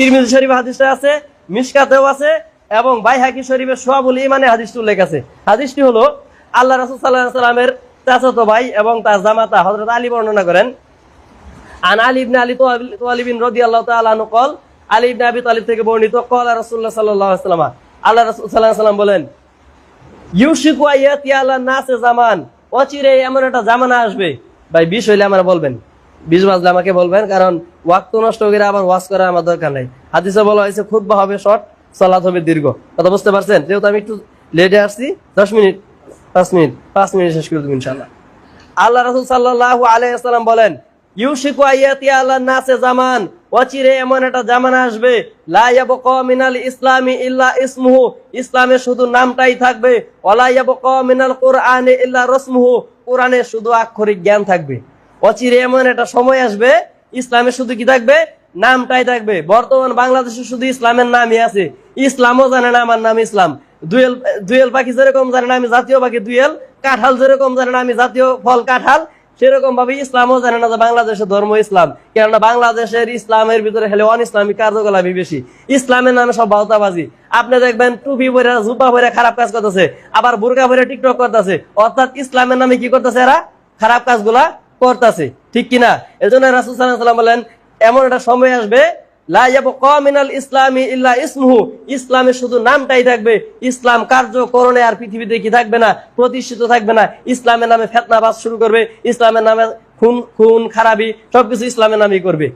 তিরমিজি শরীফ হাদিসটা আছে মিসকাতেও আছে, এবং বাই হাকি শরীফের সোয়াবুল মানে হাদিসটি উল্লেখ আছে। হাদিসটি হলো, আল্লাহ রাসুল সাল্লাহ সাল্লামের চাচাতো ভাই এবং তার জামাতা হজরত আলী বর্ণনা করেন। আন আলী আলী রদি আল্লাহ তালু কল, আলী ইবনে আবি তালিব থেকে বর্ণিত, কল রসুল্লাহ সাল্লাহ সাল্লাম। আল্লাহ রসুল সাল্লাহ সাল্লাম বলেন ইউসিকুয়া ইয়াতি আল্লাহ নাসে জামান। অচিরে এমন একটা জামানা আসবে। ভাই, বিষ হইলে আমার বলবেন। বিষ বাজলে আমাকে বলবেন, কারণ ওয়াক্ত নষ্ট করে আবার ওয়াজ করা আমার দরকার নাই। হাদিসে বলা হয়েছে, খুতবা হবে শর্ট, সালাত হবে দীর্ঘ। কথা বুঝতে পারছেন? যেহেতু আমি একটু লেটে আসছি, দশ মিনিট, পাঁচ মিনিট পাঁচ মিনিট শেষ করে দেবো ইনশাল্লাহ আল্লাহ রাসূল সাল্লাল্লাহু আলাইহি ওয়াসাল্লাম বলেন, ইউশিকু শুধু আক্ষরিক জ্ঞান থাকবে। অচিরে এমন একটা সময় আসবে ইসলামের শুধু কি থাকবে? নামটাই থাকবে। বর্তমান বাংলাদেশে শুধু ইসলামের নামই আছে। ইসলামও জানে না আমার নাম ইসলাম। দুয়েল দুয়েল পাখি যেরকম জানে না আমি জাতীয় পাখি, দুয়েল কাঁঠাল যেরকম জানে না আমি জাতীয় ফল কাঁঠাল সেরকম ভাবে ইসলামও জানে না যে বাংলাদেশের ধর্ম ইসলাম। কেননা বাংলাদেশের ইসলামের ভিতরে হেলে অন ইসলামিক কার্যকলাপই বেশি। ইসলামের নামে সব বাউতাবাজি। আপনি দেখবেন টুপি পরে জুপা পরে খারাপ কাজ করতেছে, আবার বুরকা পরে টিকটক করতেছে। অর্থাৎ ইসলামের নামে কি করতেছে এরা? খারাপ কাজগুলা করতেছে। ঠিক কিনা? এজন্য জন্য রাসুল ওয়াসাল্লাম বলেন, এমন একটা সময় আসবে ইসলামি ইসলামের শুধু নামটাই থাকবে, ইসলাম কার্যকরণে আর পৃথিবীতে কি থাকবে না, প্রতিষ্ঠিত থাকবে না। ইসলামের নামে ফেতনাবাজ শুরু করবে, ইসলামের নামে খুন খুন, খারাপি, সবকিছু ইসলামের নামেই করবে।